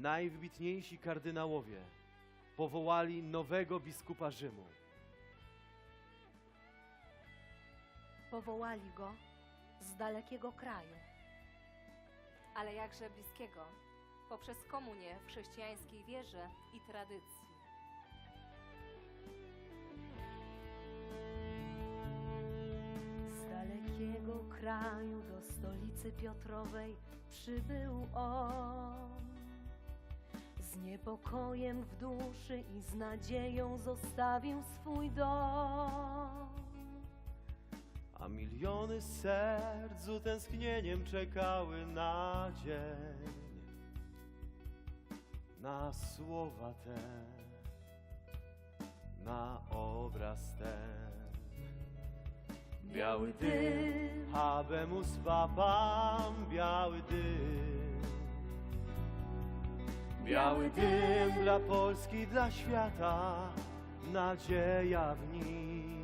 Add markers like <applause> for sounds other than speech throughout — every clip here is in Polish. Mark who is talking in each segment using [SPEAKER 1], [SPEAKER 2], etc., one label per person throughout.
[SPEAKER 1] najwybitniejsi kardynałowie powołali nowego biskupa Rzymu.
[SPEAKER 2] Powołali go z dalekiego kraju.
[SPEAKER 3] ale jakże bliskiego, poprzez komunię w chrześcijańskiej wierze i tradycji.
[SPEAKER 2] Z dalekiego kraju do stolicy Piotrowej przybył on. Z niepokojem w duszy i z nadzieją zostawił swój dom.
[SPEAKER 1] A miliony serc z utęsknieniem czekały na dzień, na słowa te, na obraz ten. Biały dym, habemus papam, biały dym. Biały dym dla Polski, dla świata, nadzieja w nim.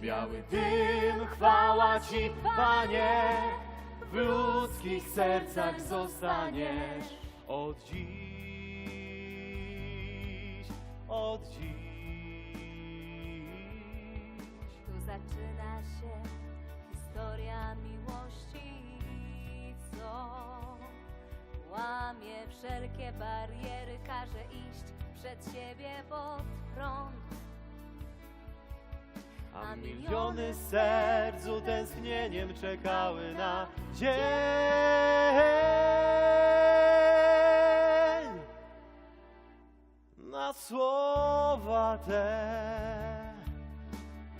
[SPEAKER 1] Biały dym, chwała Ci, Panie, w ludzkich sercach zostaniesz od dziś, od dziś.
[SPEAKER 3] Tu zaczyna się łamie wszelkie bariery, każe iść przed siebie pod prąd.
[SPEAKER 1] A miliony serc z utęsknieniem czekały na dzień. Na słowa te,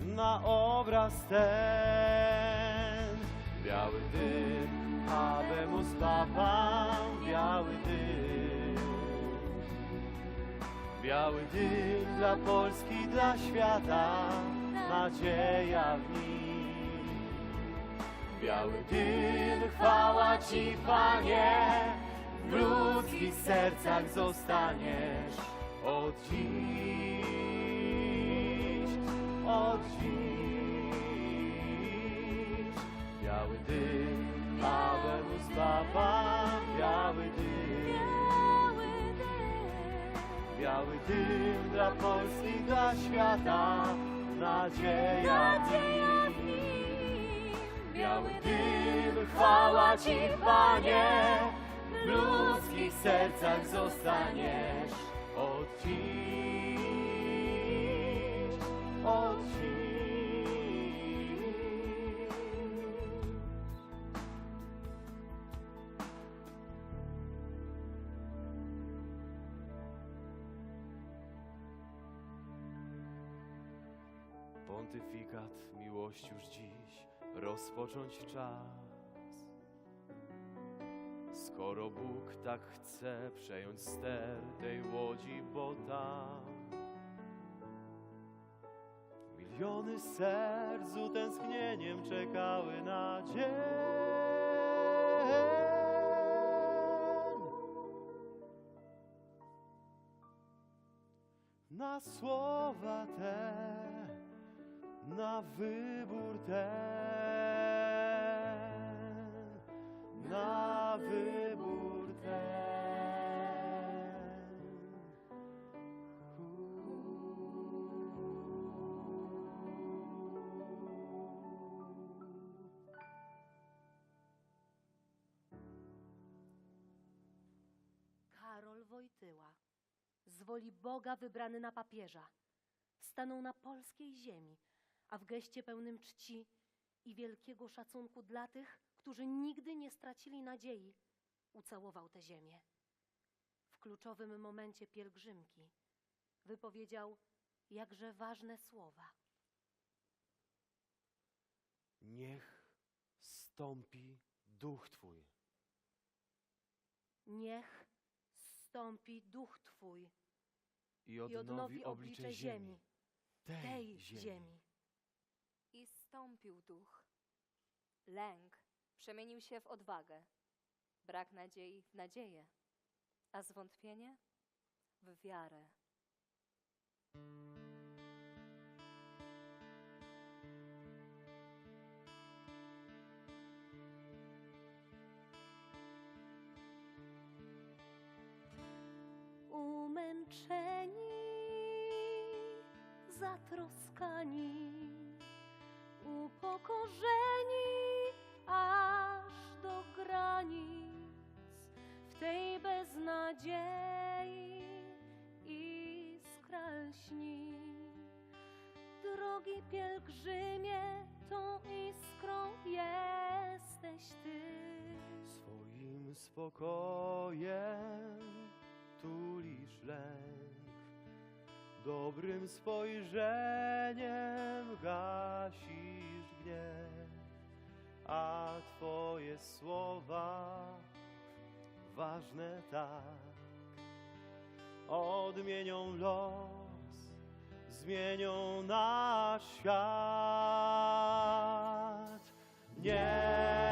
[SPEAKER 1] na obraz ten. Biały dym, habemus papam, biały dym. Biały dym dla Polski, dla świata, nadzieja w nim. Biały dym, chwała Ci, Panie, w ludzkich sercach zostaniesz od dziś, od dziś. Biały dym, Pawełus Papa, biały dym. Biały dym dla Polski, dla świata, nadzieja w nim. Biały dym, chwała Ci, Panie, w ludzkich sercach zostaniesz. Od dziś, Pontyfikat miłość już dziś rozpocząć czas. Skoro Bóg tak chce przejąć ster tej łodzi, bo tam miliony serc z utęsknieniem czekały na dzień. Na słowa te na wybór ten, na wybór ten.
[SPEAKER 2] Karol Wojtyła, z woli Boga wybrany na papieża, stanął na polskiej ziemi, a w geście pełnym czci i wielkiego szacunku dla tych, którzy nigdy nie stracili nadziei, ucałował tę ziemię. W kluczowym momencie pielgrzymki wypowiedział jakże ważne słowa.
[SPEAKER 1] Niech stąpi duch Twój.
[SPEAKER 2] Niech stąpi duch Twój
[SPEAKER 1] I
[SPEAKER 2] i odnowi oblicze ziemi, tej ziemi.
[SPEAKER 3] I stąpił duch. Lęk przemienił się w odwagę, brak nadziei w nadzieję, a zwątpienie w wiarę.
[SPEAKER 2] zmęczeni, zatroskani, upokorzeni aż do granic w tej beznadziei iskra lśni. Drogi pielgrzymie, tą iskrą jesteś Ty.
[SPEAKER 1] Swoim spokojem tulisz lęk, dobrym spojrzeniem gasisz gniew, a Twoje słowa ważne tak odmienią los, zmienią nasz świat. Niech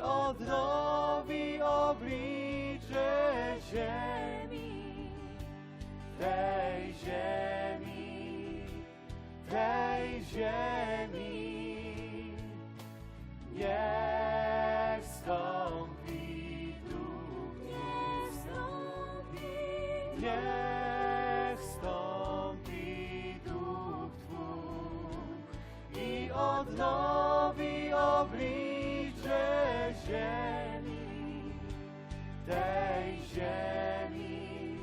[SPEAKER 1] i odnowi oblicze ziemi, tej ziemi, tej ziemi. Niech stąpi duch,
[SPEAKER 2] Niech wstąpi
[SPEAKER 1] Niech stąpi duch Twój. I odnowi oblicze ziemi, tej ziemi,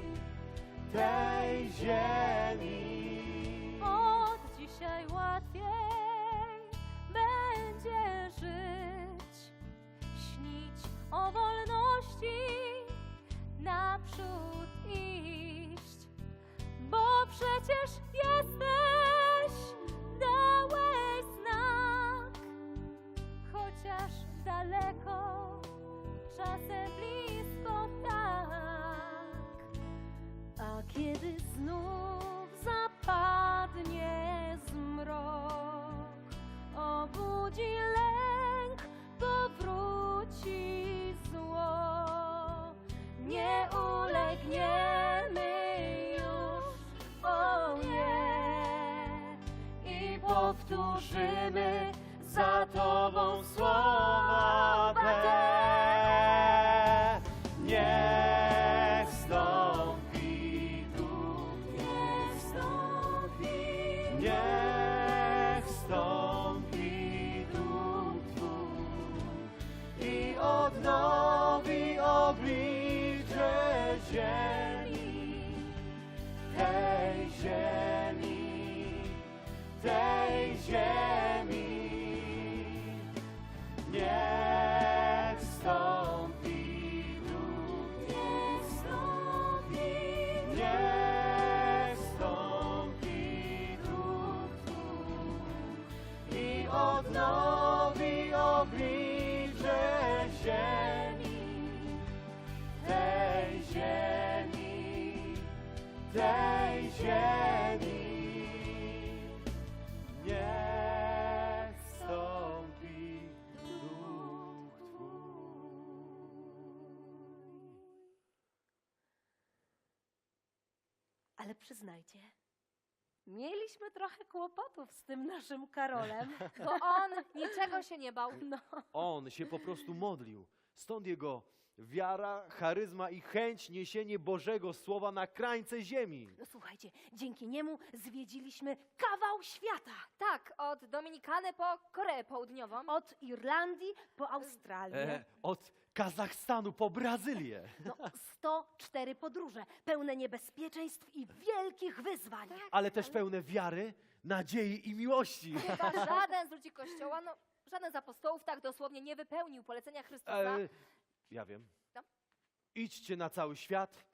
[SPEAKER 1] tej ziemi.
[SPEAKER 2] Od dzisiaj łatwiej będzie żyć, śnić o wolności, naprzód iść, bo przecież czasem blisko tak. A kiedy znów zapadnie zmrok, obudzi lęk, powróci zło. Nie ulegniemy już, o nie, i powtórzymy
[SPEAKER 1] za Tobą słowa. Odnowi oblicze ziemi, tej ziemi, tej ziemi. Niech stąpi duch,
[SPEAKER 2] niech wstąpi,
[SPEAKER 1] niech stąpi duch Twój i odnowi oblicze ziemi, tej ziemi, tej ziemi. Niech stąpi duch Twój.
[SPEAKER 2] Ale przyznajcie, mieliśmy trochę kłopotów z tym naszym Karolem. <laughs>
[SPEAKER 3] Bo on niczego się nie bał.
[SPEAKER 2] No, <laughs>
[SPEAKER 1] On się po prostu modlił. Stąd jego wiara, charyzma i chęć niesienie Bożego Słowa na krańce ziemi.
[SPEAKER 2] no słuchajcie, dzięki niemu zwiedziliśmy kawał świata.
[SPEAKER 3] Tak, od Dominikany po Koreę Południową.
[SPEAKER 2] Od Irlandii po Australię.
[SPEAKER 1] E, od Kazachstanu po Brazylię.
[SPEAKER 2] No, 104 podróże, pełne niebezpieczeństw i wielkich wyzwań.
[SPEAKER 1] Ale też pełne wiary, nadziei i miłości.
[SPEAKER 3] Chyba żaden z ludzi Kościoła, no żaden z apostołów tak dosłownie nie wypełnił polecenia Chrystusa.
[SPEAKER 1] E, ja wiem.
[SPEAKER 3] No.
[SPEAKER 1] Idźcie na cały świat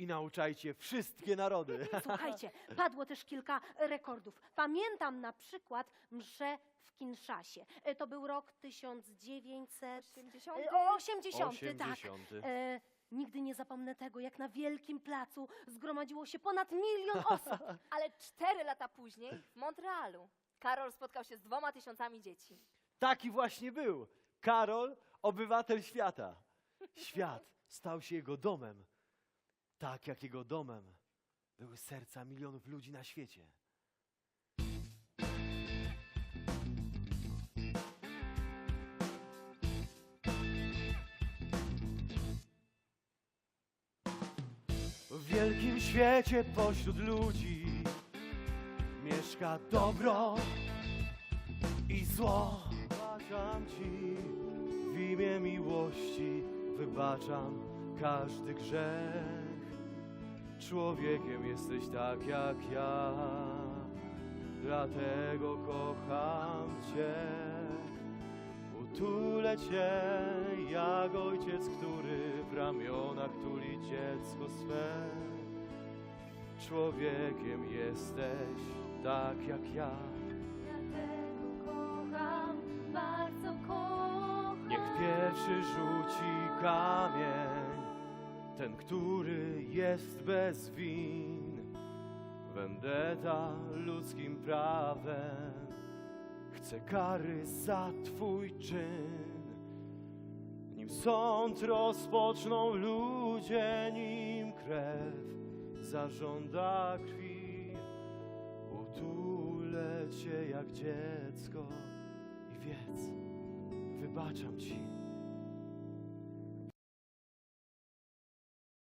[SPEAKER 1] i nauczajcie wszystkie narody. <laughs>
[SPEAKER 2] Słuchajcie, padło też kilka rekordów. Pamiętam na przykład mszę w Kinszasie. E, To był rok 1900...
[SPEAKER 3] 80.
[SPEAKER 2] e, o, 80, tak.
[SPEAKER 1] 80.
[SPEAKER 2] E, nigdy nie zapomnę tego, jak na wielkim placu zgromadziło się ponad milion osób. <laughs>
[SPEAKER 3] Ale cztery lata później w Montrealu Karol spotkał się z dwoma tysiącami dzieci.
[SPEAKER 1] Taki właśnie był. Karol, obywatel świata. Świat stał się jego domem tak jak jego domem były serca milionów ludzi na świecie. W wielkim świecie pośród ludzi mieszka dobro i zło. Wybaczam Ci w imię miłości, wybaczam każdy grzech. Człowiekiem jesteś tak jak ja, dlatego kocham Cię. Utulę Cię jak ojciec, który w ramionach tuli dziecko swe. Człowiekiem jesteś tak jak ja.
[SPEAKER 2] Dlatego kocham, bardzo kocham.
[SPEAKER 1] Niech pierwszy rzuci kamień, ten, który jest bez win. Vendetta ludzkim prawem chce kary za twój czyn. Nim sąd rozpoczną ludzie, nim krew zażąda krwi, utulę cię jak dziecko i wiedz, wybaczam ci.